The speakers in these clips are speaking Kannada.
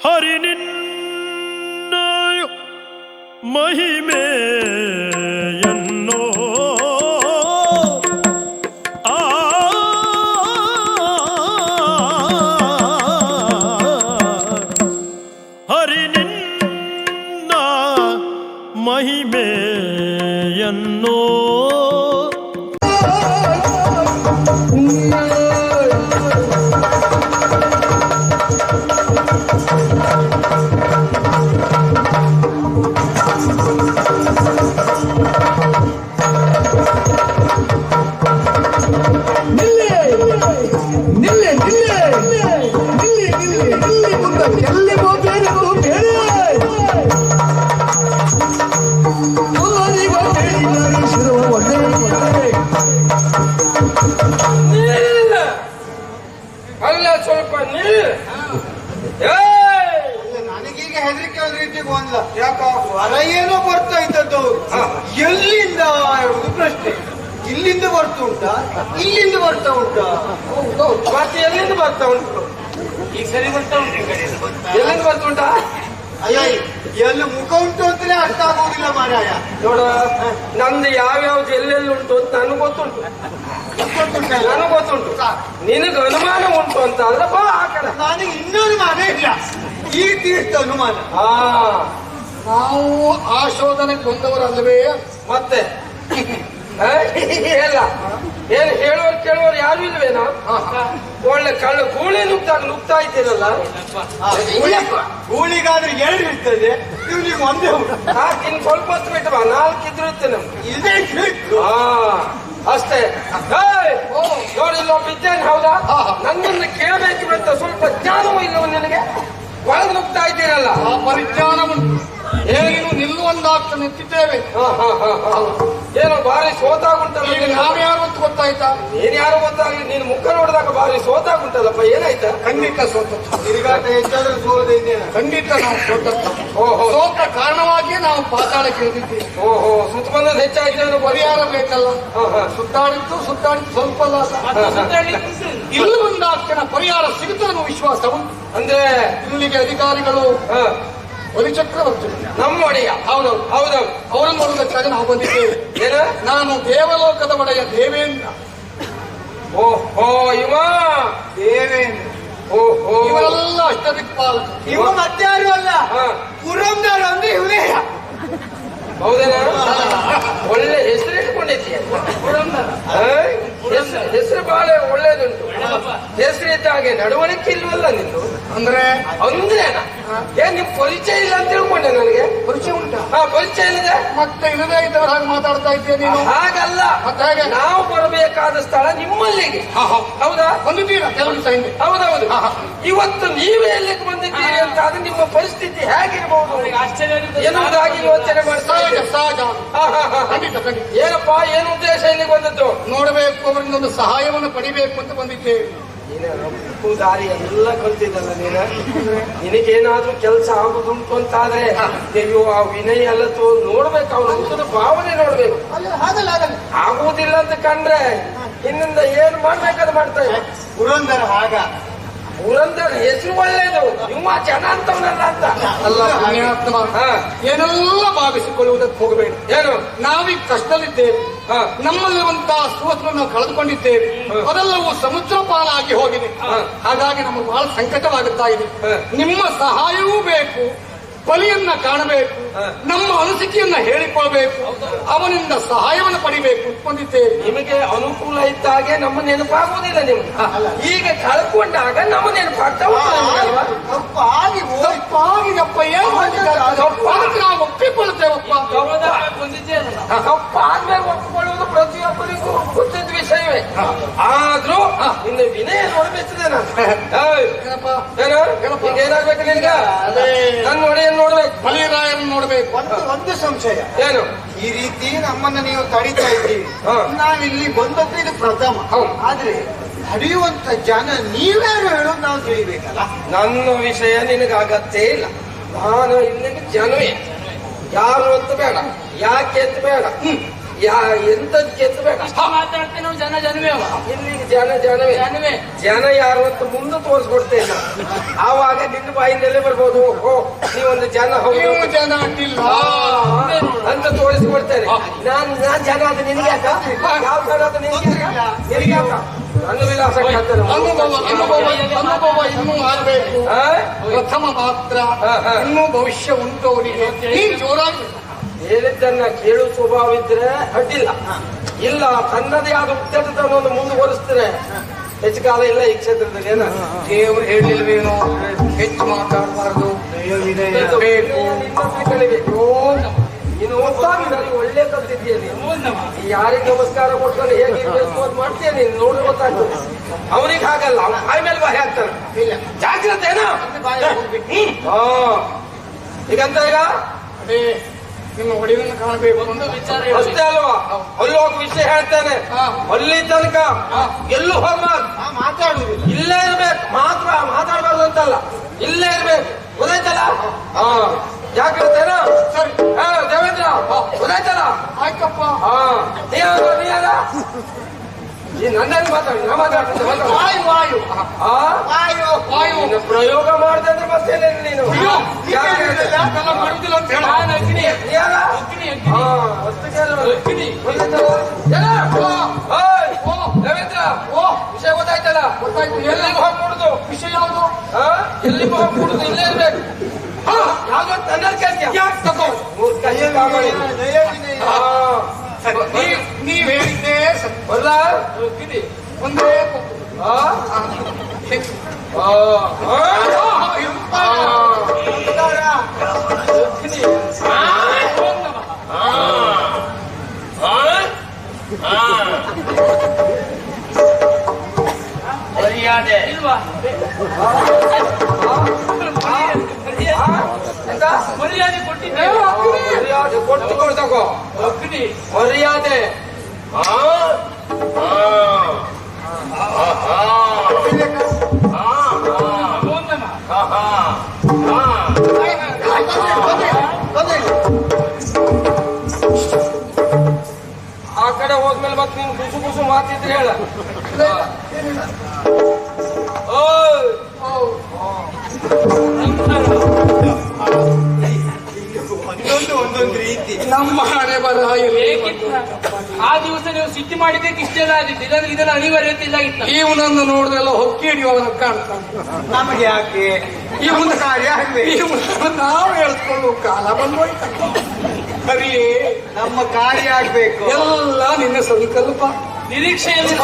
ಹರಿ ನಿನ್ನ ಮಹಿಮೆಯನ್ನು ನೋಡ ನಂದು ಯಾವ್ಯಾವ ಎಲ್ಲೆಲ್ಲಿ ಉಂಟು ಅಂತ ನನಗೆ ಗೊತ್ತುಂಟು? ನನಗೆ ಗೊತ್ತುಂಟು. ನಿನಗೆ ಅನುಮಾನ ಉಂಟು ಅಂತ ಅಂದ್ರೆ ಬಾ ಆ ಕಡೆ. ನನಗೆ ಇನ್ನೊಂದು ಮಾನ ಇಲ್ಲ. ಈ ತೀರ್ಥ ಅನುಮಾನ. ಹಾ. ನಾವು ಶೋಧನೆ ಬಂದವರಲ್ಲವೇ? ಮತ್ತೆ? ಆ? ಇಲ್ಲ ಏನ್ ಹೇಳೋರು ಕೇಳೋರು ಯಾರು ಇಲ್ವೇನಾ? ಒಳ್ಳೆ ಕಳ್ಳ ಗೂಳಿ ನುಗ್ದಾಗ ನುಗ್ತಾ ಇದ್ದೀರಲ್ಲ? ಆ, ಗೂಳಿ- ಗೂಳಿಗಾದ್ರೆ ಎರಡು ಇರ್ತದೆ ಇವ್ನಿಗೆ ಒಂದೇ ಇನ್ ಸ್ವಲ್ಪ ಹೊತ್ತು ಬಿಟ್ಟು ಬಾ ನಾಲ್ಕು ಇದ್ರೆ ನಮ್ಗೆ. ಇದೇ ಹಾ ಅಷ್ಟೇ! ನೋಡಿ ಇಲ್ಲೊಬ್ಬ ಇದ್ದೇನೆ ಹೌದಾ? ನನ್ನನ್ನು ಕೇಳಬೇಕು ಅಂತ ಸ್ವಲ್ಪ ಜ್ಞಾನವೂ ಇಲ್ಲವ ನಿನಗೆ? ಒಳಗೆ ನುಗ್ತಾ ಇದ್ದೀರಲ್ಲ? ಆ ಪರಿಜ್ಞಾನವನ್ನು ಏನು ನಿಲ್ಲುವಂದಾಗ್ತಾ ನಿಂತಿದ್ದೇವೆ ಹಾ, ಹಾ, ಹಾ. ಏನೋ ಬಾರಿ ಸೋತಾಗುಂಟಲ್ಲ ಈಗ ನಿನಗೆ. ನಾವ್ಯಾರು ಅಂತ ಗೊತ್ತಾಯ್ತಾ? ನೀನ್ ಯಾರು ಗೊತ್ತಾಗ್ಲಿ ನೀನ್ ಮುಖ ನೋಡಿದಾಗ ಬಾರಿ ಸೋತಾಗುಂಟಲ್ಲಪ್ಪ ಏನಾಯ್ತಾ? ಖಂಡಿತ ಸೋತ ತಿರುಗಾಟ ಹೆಚ್ಚಾದ್ರೆ ಸೋಲದೆ ಖಂಡಿತ ನಾವು ಸೋತ ಓಹೋ. ಸೋತ ಕಾರಣವಾಗಿಯೇ ನಾವು ಪಾತಾಳಕ್ಕೆ ಇಳಿದಿದ್ದೀವಿ ಓಹೋ ಸುತ್ತ ಬಂದದ್ದು ಹೆಚ್ಚಾಯ್ತು ಅಂದ್ರೆ ಪರಿಹಾರ ಬೇಕಲ್ಲ? ಸುತ್ತಾಡಿತ್ತು ಸುತ್ತಾಡಿತ್ತು ಸುತ್ತಾಡಿದ್ದು ಸುತ್ತಾಡಿದ್ದು ಸ್ವಲ್ಪ ಅಲ್ಲ ಇಲ್ಲಿ ಬಂದಾಗ್ತೇನೆ ಪರಿಹಾರ ಸಿಗುತ್ತೆ ಅನ್ನೋ ವಿಶ್ವಾಸ ಉಂಟು ಅಂದ್ರೆ ಇಲ್ಲಿಗೆ ಅಧಿಕಾರಿಗಳು ಹಾ, ಬಲಿಚಕ್ರವರ್ತಿ ನಮ್ಮ ಒಡೆಯ ಹೌದು ಹೌದೌದು ಅವರನ್ನು ನೋಡುವುದಕ್ಕಾಗಿ ನಾವು ಬಂದಿದ್ದೇವೆ ಏನ? ನಾನು ದೇವಲೋಕದ ಒಡೆಯ ದೇವೇಂದ್ರ. ಓಹೋ ಇವ ದೇವೇಂದ್ರ. ಓಹೋ. ಇವರೆಲ್ಲ ಅಷ್ಟದಿಕ್ಪಾಲಕ ಇವ ಮತ್ತಾರು ಅಲ್ಲ. ಪುರಂದರ ಅಂದ್ರೆ ಇವನೇ. ಹೌದೇನ? ಒಳ್ಳೆ ಹೆಸರು ಇಟ್ಕೊಂಡಿದ್ದೀಯ. ಹೆಸರು ಬಾಳೆ ಒಳ್ಳೇದುಂಟು. ಹೆಸರು ಇದ್ದ ಹಾಗೆ ನಡವಳಿಕೆ ಇಲ್ವಲ್ಲ ನಿಂದು? ಅಂದ್ರೆ ಅಂದ್ರೆ ಏನ್ ನಿಮ್ ಪರಿಚಯ ಇಲ್ಲ ಅಂತ ತಿಳ್ಕೊಂಡೆ ನನಗೆ? ಪರಿಚಯ ಉಂಟಾ? ಹಾ ಪರಿಚಯ ಇಲ್ಲದೆ? ಮತ್ತೆ ಇಲ್ಲದೆ ಇದ್ದವ್ರ ಹಾಗೆ ಮಾತಾಡ್ತಾ ಇದ್ದೀಯ ನೀನು? ಹಾಗಲ್ಲ. ಮತ್ತೆ ಹೇಗೆ? ನಾವು ಬರಬೇಕಾದ ಸ್ಥಳ ನಿಮ್ಮಲ್ಲಿಗೆ. ಹೌದಾ. ಬಂದಿದ್ದೀರಾ? ಕೆಲವು ಸೈನ್ಯ ಹಿಂದೆ. ಹೌದೌದು. ಇವತ್ತು ನೀವೇ ಎಲ್ಲಿಗೆ ಬಂದಿದ್ದೀರಿ ಅಂತ ಆದ್ರೆ ನಿಮ್ಮ ಪರಿಸ್ಥಿತಿ ಹೇಗಿರಬಹುದು ಎನ್ನುವುದಾಗಿ ಯೋಚನೆ ಮಾಡ್ತಾ ಏನಪ್ಪಾ ಏನು ಉದ್ದೇಶ ಇಲ್ಲಿಗೆ ಬಂದದ್ದು? ನೋಡಬೇಕು ಅವರಿಂದ ಒಂದು ಸಹಾಯವನ್ನು ಪಡಿಬೇಕು ಅಂತ ಬಂದಿದ್ದೇವೆ. ನೀನು ದಾರಿ ಎಲ್ಲ ಕಲ್ತಿದ್ದಲ್ಲ ನೀನ? ನಿನಗೇನಾದ್ರೂ ಕೆಲಸ ಆಗುದುಂಟು ಅಂತ ಆದ್ರೆ ಅಯ್ಯೋ ಆ ವಿನಯ್ ತೋ ನೋಡ್ಬೇಕು ಅವ್ರ ಮುಖದ ಭಾವನೆ ನೋಡ್ಬೇಕು. ಆಗುವುದಿಲ್ಲ ಅಂತ ಕಂಡ್ರೆ ಇನ್ನಿಂದ ಏನ್ ಮಾಡ್ಬೇಕಾದ್ರೆ ಮಾಡ್ತಾ ಇದ್ದಾರೆ ಪುರಂದರ ಹಾಗ. ಪುರಂದರ ಹೆಸರು ಒಳ್ಳೇದು ನಿಮ್ಮ ಜನ ಅಂತವನಲ್ಲ ಅಂತ. ಅಲ್ಲ ಪುಣ್ಯಾತ್ಮ. ಏನೆಲ್ಲ ಭಾವಿಸಿಕೊಳ್ಳುವುದಕ್ಕೆ ಹೋಗಬೇಡಿ. ಏನು? ನಾವೀಗ ಕಷ್ಟದಲ್ಲಿದ್ದೇವೆ. ನಮ್ಮಲ್ಲಿರುವಂತಹ ಸುವಸ್ತ್ರ ನಾವು ಕಳೆದುಕೊಂಡಿದ್ದೇವೆ. ಅದೆಲ್ಲವೂ ಸಮುದ್ರ ಪಾಲಾಗಿ ಹೋಗಿದೆ. ಹಾಗಾಗಿ ನಮಗೆ ಬಹಳ ಸಂಕಟವಾಗುತ್ತಾ ಇದೆ. ನಿಮ್ಮ ಸಹಾಯವೂ ಬೇಕು. ಬಲಿಯನ್ನ ಕಾಣಬೇಕು ನಮ್ಮ ಅನಿಸಿಕೆಯನ್ನ ಹೇಳಿಕೊಳ್ಬೇಕು ಅವನಿಂದ ಸಹಾಯವನ್ನು ಪಡಿಬೇಕು ಇಟ್ಕೊಂಡಿದ್ದೇವೆ ನಿಮಗೆ ಅನುಕೂಲ ಇದ್ದಾಗೆ ನಮ್ಮ ನೆನಪಾಗುವುದಿಲ್ಲ ನಿಮ್ಗೆ. ಈಗ ಕಳ್ಕೊಂಡಾಗ ನಮ್ಮ ನೆನಪಾಗ್ತಾ? ತಪ್ಪಾಗಿ ತಪ್ಪಾಗಿದಪ್ಪ. ಅದಕ್ಕೆ ನಾವು ಒಪ್ಪಿಕೊಳ್ತೇವಪ್ಪ ತಪ್ಪಾದ್ಮೇಲೆ ಒಪ್ಪಿಕೊಳ್ಳುವುದು ಪ್ರತಿಯೊಬ್ಬರಿಗೂ ವಿಷಯವೇ? ಆದ್ರೂ ಇನ್ನು ವಿನಯ ನೋಡ್ಬೇಕಿದೆ ನಾನು. ಏಯ್, ಏನಪ್ಪ? ಏನು? ಏನಪ್ಪ? ಈಗ ಏನಾಗ್ಬೇಕು ನಿನ್ಗ ಅದೇ. ನನ್ನ ಒಡೆಯನ್ನು ನೋಡ್ಬೇಕು. ಮಲಿರಾಯನ್ ನೋಡ್ಬೇಕು. ಅಂತ ಒಂದು ಸಂಶಯ. ಏನು? ಈ ರೀತಿ ನಮ್ಮನ್ನ ನೀವು ತಡಿತಾ ಇದ್ದೀವಿ ನಾವು ನಾವಿಲ್ಲಿ ಬಂದದ್ದು ಇದು ಪ್ರಥಮ. ಆದ್ರೆ ನಡೆಯುವಂತ ಜನ ನೀವ್ಯಾರು ಹೇಳೋದು ನಾವು ತಿಳಿಬೇಕಲ್ಲ? ನನ್ನ ವಿಷಯ ನಿನಗೆ ಅಗತ್ಯ ಇಲ್ಲ. ನಾನು ಇಲ್ಲಿ ಜನವೇ. ಯಾರು ಅಂತ ಬೇಡ. ಯಾಕೆ ಅಂತ ಬೇಡ. ಯಾ ಎಂತದ್ ಕೆತ್ತಬೇಕ ನಾವು ಜನ ಜನವೇ ಅವ. ಇಲ್ಲಿಗೆ ಜನ ಜನವೇ ಜನವೇ ಜನ ಯಾರು ಅಂತ ಮುಂದೆ ತೋರಿಸ್ಕೊಡ್ತೇನೆ ಆವಾಗ ನಿನ್ನ ಬಾಯಿಂದಲೇ ಬರ್ಬೋದು. ಓ ನೀವೊಂದು ಜನ ಹೋಗಿ ಜನ ಅಡ್ಡಿಲ್ಲ ಅಂತ ತೋರಿಸ್ಕೊಡ್ತೇನೆ. ನಾನ್ ನಾನ್ ಜನ ಅದು ನಿನ್ಗೆ ಯಾಕ? ಯಾವ ಜನ ಅದು ನಿನ್ಗೆ ಯಾಕ? ನಿನ್ಗೆ ಯಾಕ? ನನ್ನ ವಿಲಾಸ ಹೇಳ್ತೇನೆ ಅನುಭವ ಅನುಭವ ಅನುಭವ ಇನ್ನೂ ಆಗಬೇಕು. ಆ? ಪ್ರಥಮ ಮಾತ್ರ. ಇನ್ನೂ ಭವಿಷ್ಯ ಉಂಟು ಅವರಿಗೆ ಜೋರಾಗಿ ಹೇಳಿದ್ದನ್ನ ಕೇಳು ಸ್ವಭಾವ ಇದ್ರೆ ಅಡ್ಡಿಲ್ಲ ಇಲ್ಲ ತನ್ನದೇ ಆದ ಉತ್ತಟತನವನ್ನು ಮುಂದುವರಿಸ್ತಾರೆ ಹೆಚ್ಚು ಕಾಲ ಇಲ್ಲ ಈ ಕ್ಷೇತ್ರದಲ್ಲಿ ಏನ? ದೇವರು ಹೇಳಿಲ್ವೇನು ಹೆಚ್ಚು ಮಾತಾಡಬಾರ್ದು. ಬೇಕು ಕಲಿಬೇಕು ನನಗೆ ಒಳ್ಳೆ ಕಲ್ತಿದ್ದೀಯ ನೀನು ಯಾರಿಗೆ ನಮಸ್ಕಾರ ಕೊಟ್ಕೊಂಡು ಹೇಗೆ ಅಂತ ಮಾಡ್ತೀಯ ನೀನು? ನೋಡಿ ಗೊತ್ತಾಗ್ತದೆ. ಅವನಿಗೆ ಹಾಗಲ್ಲ ಅವನ ಬಾಯಿ ಮೇಲೆ ಬಾಯಿ ಹಾಕ್ತಾನೆ. ಇಲ್ಲ. ಜಾಗ್ರತೆ ಏನೋ? ಅಂತ ಈಗ? ನಿಮ್ಮ ಒಡೆಯನ್ನ ಕಾಣಬೇಕು ಅಂತ. ವಿಚಾರ ಅಷ್ಟೇ ಅಲ್ವಾ? ಅಲ್ಲಿ ಹೋಗಿ ವಿಷಯ ಹೇಳ್ತೇನೆ. ಅಲ್ಲಿ ತನಕ ಎಲ್ಲೂ ಹೋಗ್ಬಾರ್ದು. ಮಾತಾಡುದಿಲ್ಲ ಇಲ್ಲೇ ಇರ್ಬೇಕು. ಮಾತ್ರ ಮಾತಾಡ್ಬಾರ್ದು ಅಂತಲ್ಲ. ಇಲ್ಲೇ ಇರ್ಬೇಕು. ಗೊತ್ತಾಯ್ತಲ್ಲ? ಹಾ. ಜಾಗ್ರತೆನಾ ಸರಿ. ದೇವೇಂದ್ರ. ಗೊತ್ತಾಯ್ತಲ್ಲ? ಆಯ್ತಪ್ಪ. ಹಾ. ನೀ ನೀ ಯಾರ? ಈ ನನ್ನಲ್ಲಿ ಮಾತಾಡಿ ನಾ ಮಾತಾಡ್ತೀನಿ ಮಾತಾಡು. ವಾಯು ವಾಯು. ಆ? ವಾಯು ಪ್ರಯೋಗ ಮಾಡ್ದೆ ಅಂದ್ರೆ ನೀನು. ಅಯ್ಯೋ, ಜಾಗ್ರತೆ. ಯಾಕೆಲ್ಲ ಮಾಡುದಿಲ್ಲ ಅಂತ ಹೇಳ. ನಾನು ಅಗ್ನಿ. ಹಾ, ಅಷ್ಟಕ್ಕೆ? ಏನ? ಓಯ್, ದೇವೇಂದ್ರ ಓ ವಿಷಯ ಗೊತ್ತಾಯ್ತಲ್ಲ? ಗೊತ್ತಾಯ್ತು. ಹೋಗಿ ಕೊಡುದು ವಿಷಯ ಯಾವುದು? ಹೋಗಿ ಕೊಡುದು ಇಲ್ಲೇ ಇರ್ಬೇಕು. ಹಾ, ತನ್ನ ಕೇಳ್ತೀಯ? ಯಾಕೆ ತಗೋ ಶಿಖಾಮಣಿ. ನೀವ್ ಹೇಳಿದ್ದೆ ಸತ್ಯ. ಅಗ್ನಿ ಒಂದೇ. ಮರ್ಯಾದೆ ಇಲ್ವಾ? ಮರ್ಯಾದೆ ಕೊಟ್ಟಿದ್ದೆ ಮರ್ಯಾದೆ ಕೊಟ್ಟು ಕೊಡ್ತಕೋ ಅಗ್ನಿ ಮರ್ಯಾದೆ ಆ? ಕಡೆ ಹೋದ್ಮೇಲೆ ಮತ್ತೆ ನೀನು ಗುಸು ಕುಸು ಮಾತಿದ್ರೆ ಹೇಳ ಒಂದೊಂದು ರೀತಿ ನಮ್ಮ ಹಣೆ ಬರಹ ಆ ದಿವಸ ನೀವು ಸಿದ್ಧಿ ಮಾಡಿದ್ದಕ್ಕೆ ಇಷ್ಟೆಲ್ಲ ಆಗಿತ್ತು ಇಲ್ಲಾಂದ್ರೆ ಇದನ್ನು ಅನಿವಾರ್ಯತೆ ಇಲ್ಲ ಇತ್ತ. ಇವನನ್ನು ನೋಡಿದ್ರೆಲ್ಲ ಹೊಕ್ಕಿ ಹಿಡಿಯುವ ಕಾಣ್ತಾನೆ ನಮಗೆ ಯಾಕೆ? ಈ ಮುಂದೆ ಕಾರ್ಯ ನಾವು ಹೇಳ್ಕೊಳ್ಳೋ ಕಾಲ ಬಂದೋಯ್ತ ಸರಿ. ನಮ್ಮ ಕಾರ್ಯ ಆಗ್ಬೇಕು. ಎಲ್ಲ ನಿನ್ನ ಸಂಕಲ್ಪ ನಿರೀಕ್ಷೆಯಲ್ಲಿ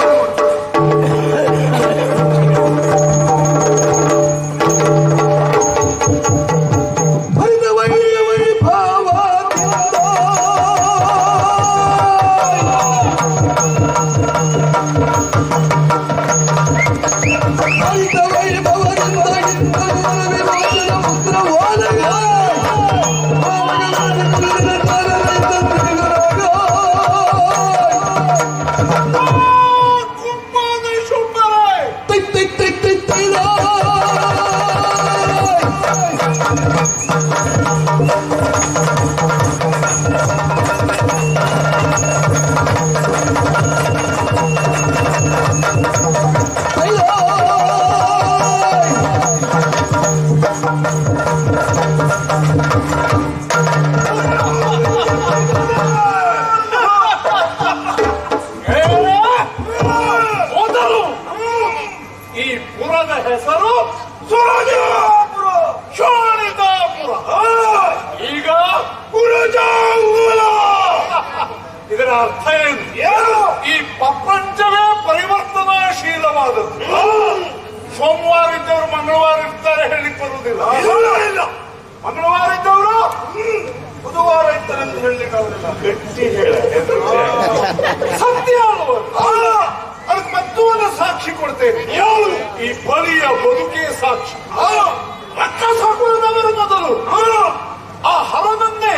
ಕೊಡ್ತೇನೆ. ಈ ಬಲಿಯ ಬದುಕೇ ಸಾಕ್ಷಿ. ರಕ್ತ ಸಾಕುವುದವರು ಮೊದಲು. ಆ, ಹರನನ್ನೇ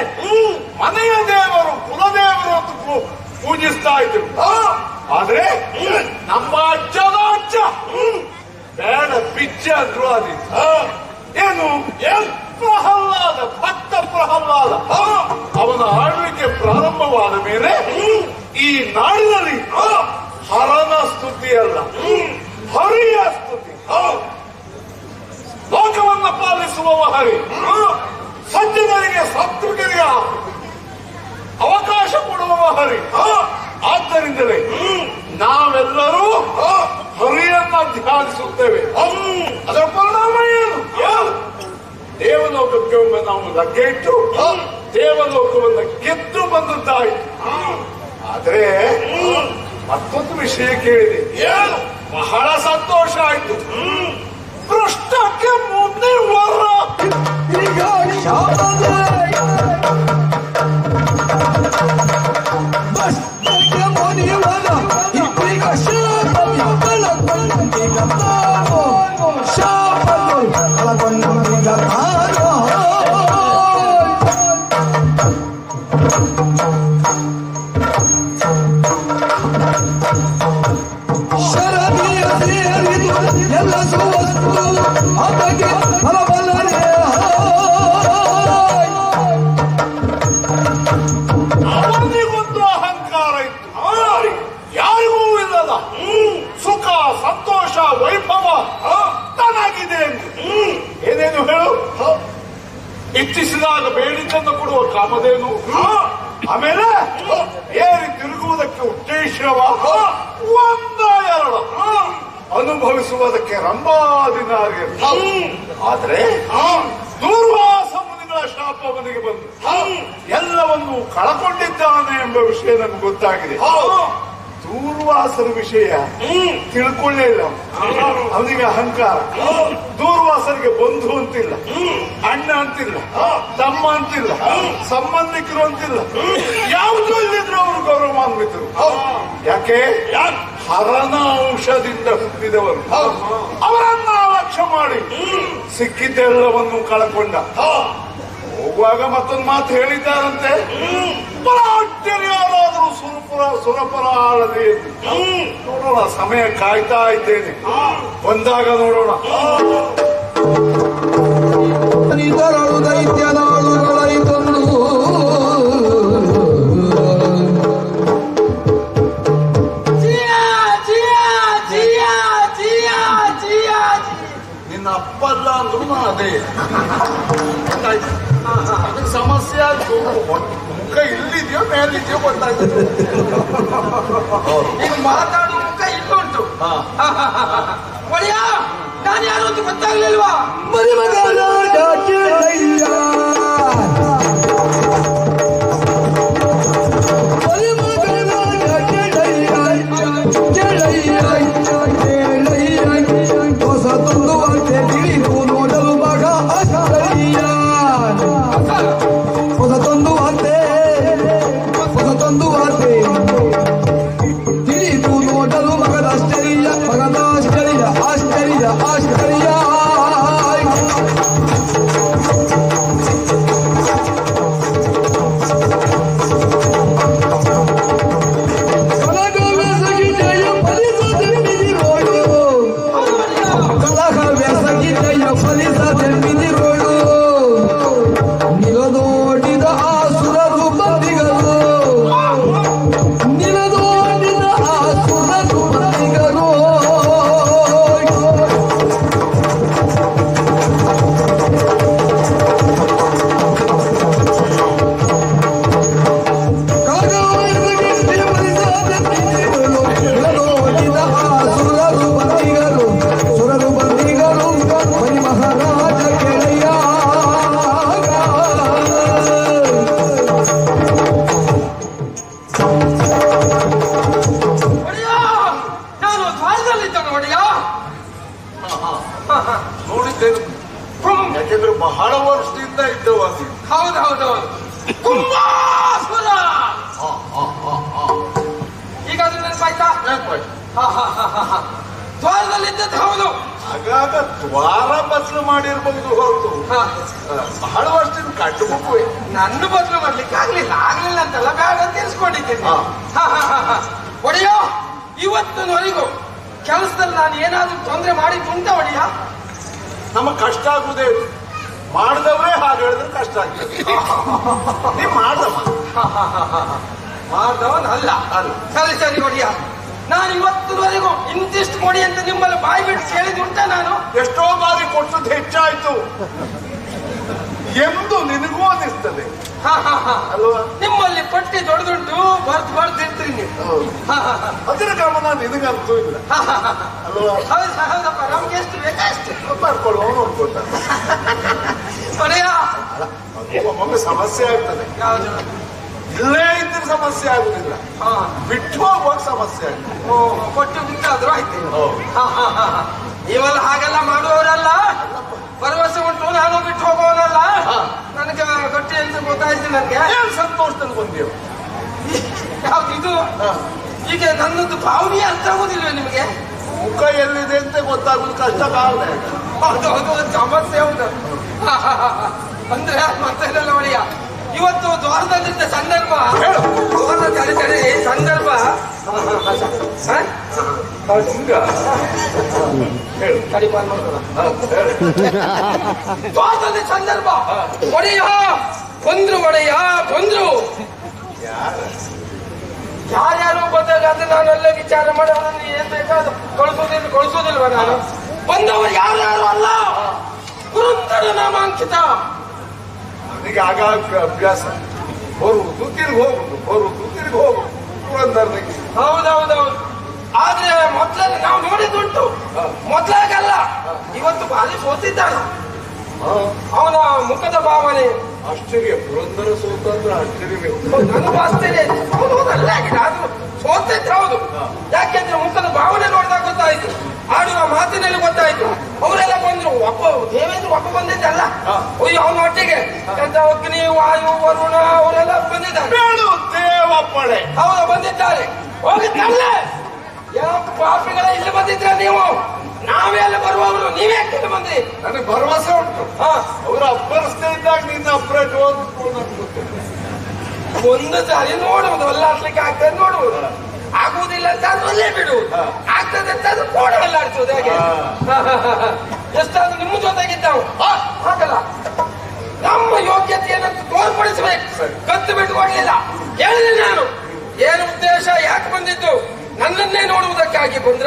ಮನೆಯ ದೇವರು ಕುಲದೇವರು ಅಂತ ಪೂಜಿಸ್ತಾ ಇದ್ರು. ಆದ್ರೆ ನಮ್ಮ ಅಜ್ಜದ ಅಜ್ಜ. ಬೇಡ ಪಿಚ್ಚ ಅಂದ್ರು ಆ, ಏನು? ಪ್ರಹ್ಲಾದ ಭಕ್ತ ಪ್ರಹ್ಲಾದ. ಅವನ ಆಳ್ವಿಕೆ ಪ್ರಾರಂಭವಾದ ಮೇಲೆ ಈ ನಾಡಿನಲ್ಲಿ ಹರನ ಸ್ತುತಿ ಅಲ್ಲ ಹರಿಯ ಸ್ತುತಿ. ಲೋಕವನ್ನು ಪಾಲಿಸುವವ ಹರಿ ಸಜ್ಜನರಿಗೆ ಸತ್ವರಿಗೆ ಅವಕಾಶ ಕೊಡುವವ ಹರಿ ಆದ್ದರಿಂದಲೇ ನಾವೆಲ್ಲರೂ ಹರಿಯನ್ನ ಧ್ಯಾನಿಸುತ್ತೇವೆ. ಅದರ ಪರಿಣಾಮ ಏನು? ದೇವಲೋಕಕ್ಕೆ ಒಮ್ಮೆ ನಾವು ಲಗ್ಗೆ ಇಟ್ಟು ದೇವಲೋಕವನ್ನ ಗೆದ್ದು ಬಂದದ್ದಾಯಿತು. ಆದರೆ ಮತ್ತೊಂದು ವಿಷಯ ಕೇಳಿದೆ. ಏನು? ಬಹಳ ಸಂತೋಷ ಆಯ್ತು. ಭ್ರಷ್ಟಕ್ಕೆ ಮುಂದೆ ವರ ಎಲ್ಲ ಅನುಭವಿಸುವುದಕ್ಕೆ ರಂಭಾದಿನಾರಿ ಆದ್ರೆ ದೂರ್ವಾಸ ಮುನಿಗಳ ಶಾಪ ಮನೆಗೆ ಬಂದು ಎಲ್ಲವನ್ನು ಕಳಕೊಂಡಿದ್ದಾನೆ ಎಂಬ ವಿಷಯ ನಮ್ಗೆ ಗೊತ್ತಾಗಿದೆ. ದೂರ್ವಾಸರ ವಿಷಯ ತಿಳ್ಕೊಳ್ಳೇ ಇಲ್ಲ ಅವ್ನು. ಅವನಿಗೆ ಅಹಂಕಾರ. ದೂರ್ವಾಸರಿಗೆ ಬಂಧು ಅಂತಿಲ್ಲ. ಅಣ್ಣ ಅಂತಿಲ್ಲ. ತಮ್ಮ ಅಂತಿಲ್ಲ. ಸಂಬಂಧಿಕರು ಅಂತಿಲ್ಲ. ಯಾವುದು ಇಲ್ಲಿದ್ರು ಅವರು ಗೌರವ ಮಾಡ್ಬಿಟ್ರು ಯಾಕೆ? ಯಾಕೆ? ಹರನ ಔಷಧದಿಂದ ಹುಟ್ಟಿದವರು ಅವರನ್ನ ಲಕ್ಷ್ಯ ಮಾಡಿ. ಸಿಕ್ಕಿದ್ದೆಲ್ಲವನ್ನು ಕಳ್ಕೊಂಡ. ಹೋಗುವಾಗ ಮತ್ತೊಂದು ಮಾತು ಹೇಳಿದ್ದಾರಂತೆ. ಪರಾಶ್ಚರ್ಯಾರಾದರೂ ಸುರಪುರ ಸುರಪುರ ಆಳದೆ ಎಂದು. ನೋಡೋಣ ಸಮಯ ಕಾಯ್ತಾ ಇದ್ದೇನೆ. ಬಂದಾಗ ನೋಡೋಣ. ಇತರಳು ಅದೇ? ಅದಕ್ಕೆ ಸಮಸ್ಯೆ ಆಯ್ತು. ಮುಖ ಇಲ್ಲಿದೆಯೋ ಮೇಲಿದೆಯೋ ಗೊತ್ತಾಯ್ತು. ಈಗ ಮಾತಾಡುವ ಮುಖ ಇಲ್ಲುಂಟು ಒಳ್ಳೆಯ ನಾನು ಯಾರು ಅಂತ ಗೊತ್ತಾಗ್ಲಿಲ್ವಾ? ಕೇಳಯ್ಯ ವರ್ಷದಿಂದ ನನ್ನ ಬದಲು ಮಾಡ್ಲಿಕ್ಕೆ ಆಗ್ಲಿಲ್ಲ. ಆಗ್ಲಿಲ್ಲ ಅಂತಲ್ಲ ಬೇಡ ಅಂತ ತಿಳಿಸ್ಕೊಂಡಿದ್ದೇನೆ ಹಾ. ಇವತ್ತಿನವರೆಗೂ ಕೆಲಸದಲ್ಲಿ ನಾನು ಏನಾದ್ರೂ ತೊಂದರೆ ಮಾಡಿ ಉಂಟಾ ಒಡೆಯ? ನಮ್ಮ ಕಷ್ಟ ಆಗುದೇ ಮಾಡಿದವರೇ ಹಾಗೆ ಹೇಳಿದ್ರೆ ಕಷ್ಟ ಆಗ್ತದೆ. ನೀ ಮಾಡ್ದಮ್ಮ ಮಾಡ್ದವನ್ ಅಲ್ಲ. ಸರಿ ಸರಿ ಒಡಿಯ. ನಾನು ಇವತ್ತಿನವರೆಗೂ ಇಂತಿಷ್ಟು ಕೊಡಿ ಅಂತ ನಿಮ್ಮಲ್ಲಿ ಬಾಯಿ ಬಿಟ್ಟು ಕೇಳಿದ್ ಉಂಟ ನಾನು? ಎಷ್ಟೋ ಬಾರಿ ಕೊಟ್ಟದ್ದು ಹೆಚ್ಚಾಯ್ತು. ಎಂದು ನಿನಗೂ ಅನಿಸ್ತದೆ. ಅಲ್ವಾ? ನಿಮ್ಮಲ್ಲಿ ಪಟ್ಟಿ ದೊಡ್ಡದುಂಟು ಬರ್ದು ಬರ್ದು ಇರ್ತೀರಿ ನೀವು ಅದರ ಗಮನ ನಿನಗಂತೂ ಇಲ್ಲ. ಅಲ್ವಾ? ಹೌದು ಹೌದಪ್ಪ ನಮ್ಗೆ ಎಷ್ಟು ಬೇಕಾ ಅಷ್ಟು. ಮಾಡ್ಕೊಳ್ಳುವ ನೋಡ್ಕೊಳ್ತಾನೆ ಒಡೆಯ ಒಮ್ಮೊಮ್ಮೆ ಸಮಸ್ಯೆ ಆಗ್ತದೆ. ಯಾವುದು? ಇಲ್ಲೇ ಇದ್ರೆ ಸಮಸ್ಯೆ ಆಗುದಿಲ್ಲ. ಹಾ. ಬಿಟ್ಟು ಹೋಗುವಾಗ ಸಮಸ್ಯೆ ಆಗ್ತದೆ ಕೊಟ್ಟು ಬಿಟ್ಟಾದ್ರೂ ಆಯ್ತು. ನೀವೆಲ್ಲ ಹಾಗೆಲ್ಲ ಮಾಡುವವರಲ್ಲ? ಭರವಸೆ ಉಂಟು ನಾನು ಬಿಟ್ಟು ಹೋಗೋನಲ್ಲ ನನಗೆ ಗಟ್ಟಿ ಅಂತ ಗೊತ್ತಾಯ್ತು ನನಗೆ ಏನ್ ಸಂತೋಷದಲ್ಲಿ ಬಂದೆವು ಯಾವ್ದು ಇದು? ಈಗ ನನ್ನದು ಭಾವನೆ ಅರ್ಥ ಆಗುದಿಲ್ವ ನಿಮಗೆ? ಮುಖ ಎಲ್ಲಿದೆ ಅಂತ ಗೊತ್ತಾಗುದು ಕಷ್ಟ ಭಾವನೆ ಹೌದು ಒಂದು ಸಮಸ್ಯೆ ಹೌದು. ಅಂದ್ರೆ ಮತ್ತೇನಲ್ಲ ಒಡೆಯ ಇವತ್ತು ದ್ವಾರದಲ್ಲಿದ್ದ ಸಂದರ್ಭ. ತಡೆ ತಡೆ ಸಂದರ್ಭ. ದ್ವಾರದಲ್ಲಿ ಸಂದರ್ಭ. ಒಡೆಯ ಬಂದ್ರು ಒಡೆಯ ಬಂದ್ರು. ಯಾರ್ಯಾರು ಬಂದಾಗ ಅದು ನಾನೆಲ್ಲ ವಿಚಾರ ಮಾಡಿ ಅವರನ್ನು ಏನ್ ಬೇಕಾದ್ರು ಕಳಿಸೋದಿಲ್ಲ ಕಳಿಸೋದಿಲ್ವ ನಾನು? ಬಂದವರು ಯಾರ್ಯಾರು ಅಲ್ಲ? ಪುರಂದರ ನಾಮಾಂಕಿತ. ನನಗೆ ಆಗಾಗ ಅಭ್ಯಾಸ. ಬರುವುದು ತಿರುಗಿ ಹೋಗುದು ಬರುವುದು ತಿರುಗಿ ಹೋಗುದು ಪುರಂದರ್ನಿಗೆ ಹೌದೌದೌದು. ಆದ್ರೆ ಮೊದ್ಲಲ್ಲಿ ನಾವು ನೋಡಿದ್ದುಂಟು. ಮೊದ್ಲಾಗಲ್ಲ. ಇವತ್ತು ಭಾರಿ ಸೋತಿದ್ದಾನೆ. ಅವನ ಮುಖದ ಭಾವನೆ. ಆಶ್ಚರ್ಯ. ಪುರಂದರ ಸೋತಂದ್ರೆ ಆಶ್ಚರ್ಯವೇ. ನನಗೂ ಆಶ್ಚರ್ಯ. ಹೌದು ಹೌದು ಅಲ್ಲ ಆಗಿದೆ. ಆದ್ರೂ ಸೋತಿದ್ರೆ ಹೌದು. ಯಾಕೆಂದ್ರೆ ಮುಖದ ಭಾವನೆ ನೋಡಿದಾಗ ಗೊತ್ತಾಯ್ತು. ಆಡುವ ಮಾತಿನಲ್ಲಿ ಗೊತ್ತಾಯ್ತು. ಅವರೆಲ್ಲ ಬಂದ್ರು. ಒಬ್ಬ ದೇವೇಂದ್ರ ಒಬ್ಬ ಬಂದಿದ್ದಲ್ಲ? ಅಯ್ಯೋ ಅವನ ಒಟ್ಟಿಗೆ. ಅಗ್ನಿ ವಾಯು ವರುಣ ಅವರೆಲ್ಲ ಬಂದಿದ್ದಾರೆ. ದೇವಪ್ಪಳೆ ಹೌದು ಬಂದಿದ್ದಾರೆ. ಹೋಗಿದ್ದಲ್ಲ ಯಾವ ಪಾಪಿಗಳ ಇಲ್ಲಿ ಬಂದಿದ್ರ ನೀವು? ನಾವೇ ಅಲ್ಲಿ ಬರುವವರು. ನೀವೇ ಕೇಳಿ ಬಂದ್ರಿ. ನನಗೆ ಭರವಸೆ ಉಂಟು. ಅವರು ಅಪ್ಪರಿಸ್ತಾ ಇದ್ದಾಗ ನಿನ್ನ ಅಪ್ರೇಟ್ ಒಂದು ಸಾರಿ ನೋಡುವುದು ಹಾಕ್ಲಿಕ್ಕೆ ಆಗ್ತದೆ ನೋಡುವುದು. ಆಗುವುದಿಲ್ಲ ಅಂತ ಅಲ್ಲೇ ಬಿಡುವುದು. ಆಗ್ತದೆ ಅಂತ ಅದು ಕೋಣ ಅಲ್ಲಾಡ್ಸೋದು ಹಾಗೆ? ಎಷ್ಟಾದ್ರೂ ನಿಮ್ಮ ಜೊತೆಗಿದ್ದಾವು. ಹಾಗಲ್ಲ. ನಮ್ಮ ಯೋಗ್ಯತೆಯನ್ನು ತೋರ್ಪಡಿಸಬೇಕು. ಕತ್ತು ಬಿಟ್ಟುಕೊಡ್ಲಿಲ್ಲ ಹೇಳಿದೆ ನಾನು. ಏನು ಉದ್ದೇಶ ಯಾಕೆ ಬಂದಿದ್ದು? ನನ್ನನ್ನೇ ನೋಡುವುದಕ್ಕಾಗಿ ಬಂದ್ರ?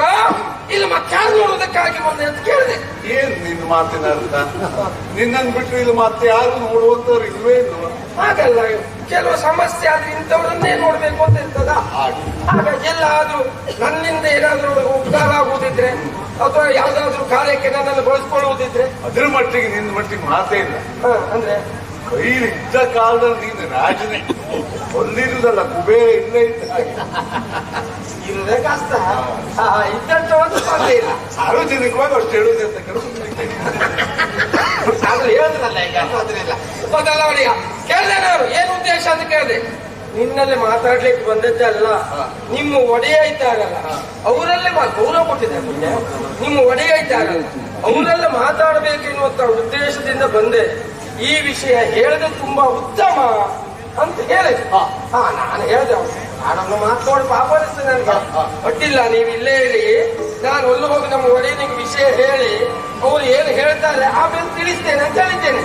ಇಲ್ಲ ಮತ್ತಾರು ನೋಡುವುದಕ್ಕಾಗಿ ಬಂದೆ ಅಂತ ಏನ್ ನಿನ್ನ ಮಾತಿನ ಅರ್ಥ? ನಿನ್ನನ್ ಬಿಟ್ಟರೆ ಇಲ್ಲಿ ಮತ್ತೆ ಯಾರು ನೋಡುವಂತವ್ರು ಇಲ್ವೇ ಇಲ್ವ? ಹಾಗಲ್ಲ ಕೆಲವು ಸಮಸ್ಯೆ ಆದ್ರೆ ಇಂಥವ್ರನ್ನೇ ನೋಡ್ಬೇಕು ಅಂತ ಇರ್ತದ? ಹಾಗಾಗಿ ಎಲ್ಲ ಎಲ್ಲಾದ್ರೂ ನನ್ನಿಂದ ಏನಾದ್ರೂ ಉಪಕಾರ ಆಗುವುದಿದ್ರೆ ಅಥವಾ ಯಾವ್ದಾದ್ರು ಕಾರ್ಯಕ್ಕೆ ನನ್ನನ್ನು ಬಳಸ್ಕೊಳ್ಳುವುದಿದ್ರೆ? ಅದ್ರ ಮಟ್ಟಿಗೆ ನಿನ್ನ ಮಟ್ಟಿಗೆ ಮಾತೇ ಇಲ್ಲ. ಅಂದ್ರೆ? ಕೈಲಿ ಇದ್ದ ಕಾಲದಲ್ಲಿ ನೀನು ರಾಜನೇ. ಹೊಂದಿರುವುದಲ್ಲ ಕುಬೇರ ಇಲ್ಲೇ ಇದ್ದ ಇರುದೇ ಕಷ್ಟ ಇದ್ದಂತ ಒಂದು ತೊಂದ್ರೆ ಇಲ್ಲ. ಸಾರ್ವಜನಿಕವಾಗಿ ಅಷ್ಟು ಹೇಳುದು ಅಂತ ಆದ್ರೆ ಹೇಳಿದ್ರಲ್ಲ ಈಗ ಅದ್ರಿಲ್ಲ ಬದಲಾವಣೆಯ ಕೇಳಿದೆ ನಾನು ಏನು ಉದ್ದೇಶ ಅಂತ ಕೇಳಿದೆ. ನಿನ್ನಲ್ಲಿ ಮಾತಾಡ್ಲಿಕ್ಕೆ ಬಂದದ್ದಲ್ಲ. ನಿಮ್ಮ ಒಡೆಯ ಇದ್ದಾರಲ್ಲ. ಅವರಲ್ಲೇ ಗೌರವ ಕೊಟ್ಟಿದೆ ಮುಂದೆ ನಿಮ್ಮ ಒಡೆಯ ಇದ್ದಾರಲ್ಲ. ಅವರೆಲ್ಲ ಮಾತಾಡಬೇಕೆನ್ನುವಂತ ಉದ್ದೇಶದಿಂದ ಬಂದೆ. ಈ ವಿಷಯ ಹೇಳಿದ್ರೆ ತುಂಬಾ ಉತ್ತಮ ಅಂತ ಹೇಳಿದೆ. ಹಾ. ನಾನು ಹೇಳಿದೆ ನಾನೊಂದು ಪಾಪ ಅನಿಸ್ತು ನನಗೆ. ಒಟ್ಟಿಲ್ಲ ನೀವು ಇಲ್ಲೇ ಇರಿ. ನಾನು ಒಲ್ಲು ಹೋಗಿ ನಮ್ಮ ಒಡೆಯನಿಗೆ ವಿಷಯ ಹೇಳಿ ಅವ್ರು ಏನು ಹೇಳ್ತಾರೆ ಆಮೇಲೆ ತಿಳಿಸ್ತೇನೆ ಅಂತ ಹೇಳಿದ್ದೇನೆ.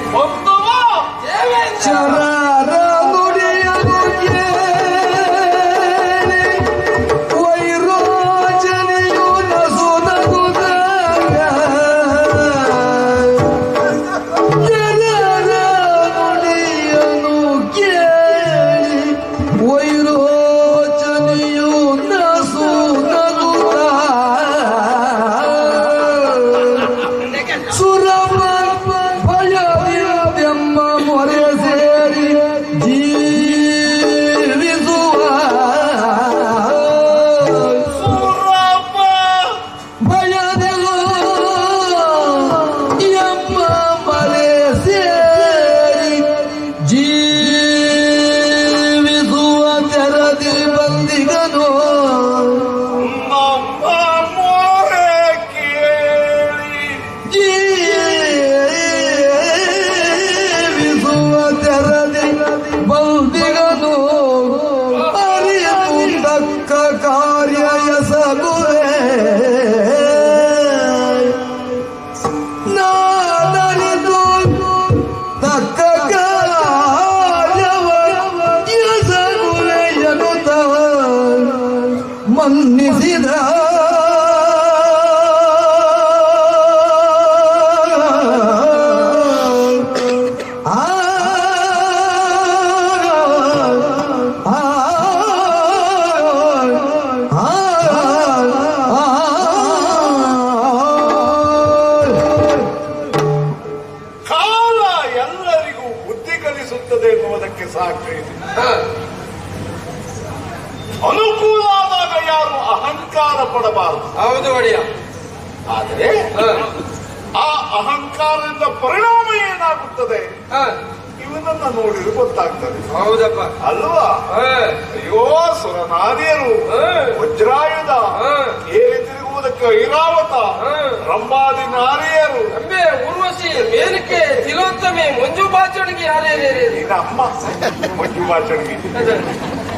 ಮಂಜು ಬಾಚಣಿಗೆ ಯಾರ್ಯಾರೇ ಅಮ್ಮ ಮಂಜು ಬಾಚಣಿಗೆ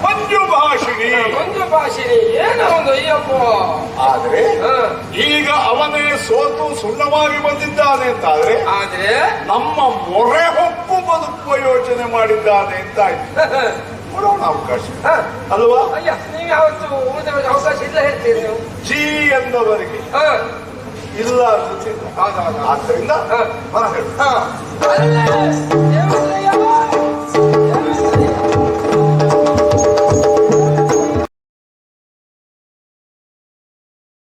ಮಂಜು ಭಾಷಿಣಿ. ಮಂಜು ಭಾಷಿಣಿ. ಏನ ಒಂದು ಅಯ್ಯಪ್ಪ. ಆದ್ರೆ ಈಗ ಅವನೇ ಸೋತು ಸುಣ್ಣವಾಗಿ ಬಂದಿದ್ದಾನೆ ಅಂತಾದ್ರೆ ಆದ್ರೆ ನಮ್ಮ ಮೊರೆ ಹೊಕ್ಕು ಬದುಕುವ ಯೋಚನೆ ಮಾಡಿದ್ದಾನೆ ಅಂತ ಆಯ್ತು ಕೊಡೋಣ ಅವಕಾಶ. ಅಲ್ವಾ? ಅಯ್ಯ ನೀವು ಯಾವತ್ತು ಅವಕಾಶ ಇಲ್ಲ ಹೇಳ್ತೀರಿ ನೀವು. ಜಿ ಎಂದವರಿಗೆ. ಹ, ಇಲ್ಲ ಹ. ಮನ ಹೇಳು ಹ. ಅಲ್ಲೇ ದೇವತೆಯ